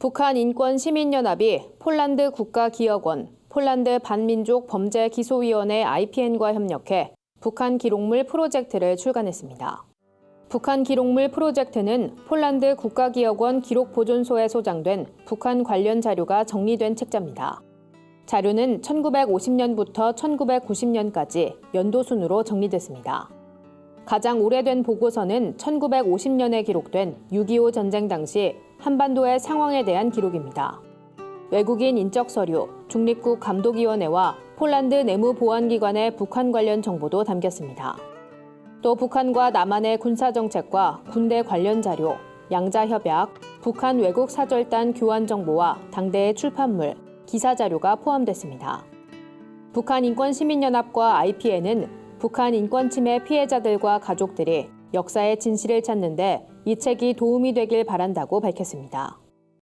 북한 인권 시민연합이 폴란드 국가기억원, 폴란드 반민족 범죄 기소위원회 IPN과 협력해 북한 기록물 프로젝트를 출간했습니다. 북한 기록물 프로젝트는 폴란드 국가기억원 기록보존소에 소장된 북한 관련 자료가 정리된 책자입니다. 자료는 1950년부터 1990년까지 연도 순으로 정리됐습니다. 가장 오래된 보고서는 1950년에 기록된 6.25 전쟁 당시 한반도의 상황에 대한 기록입니다. 외국인 인적 서류, 중립국 감독위원회와 폴란드 내무보안기관의 북한 관련 정보도 담겼습니다. 또 북한과 남한의 군사정책과 군대 관련 자료, 양자협약, 북한 외국 사절단 교환 정보와 당대의 출판물, 기사 자료가 포함됐습니다. 북한 인권시민연합과 IPN은 북한 인권침해 피해자들과 가족들이 역사의 진실을 찾는데 이 책이 도움이 되길 바란다고 밝혔습니다.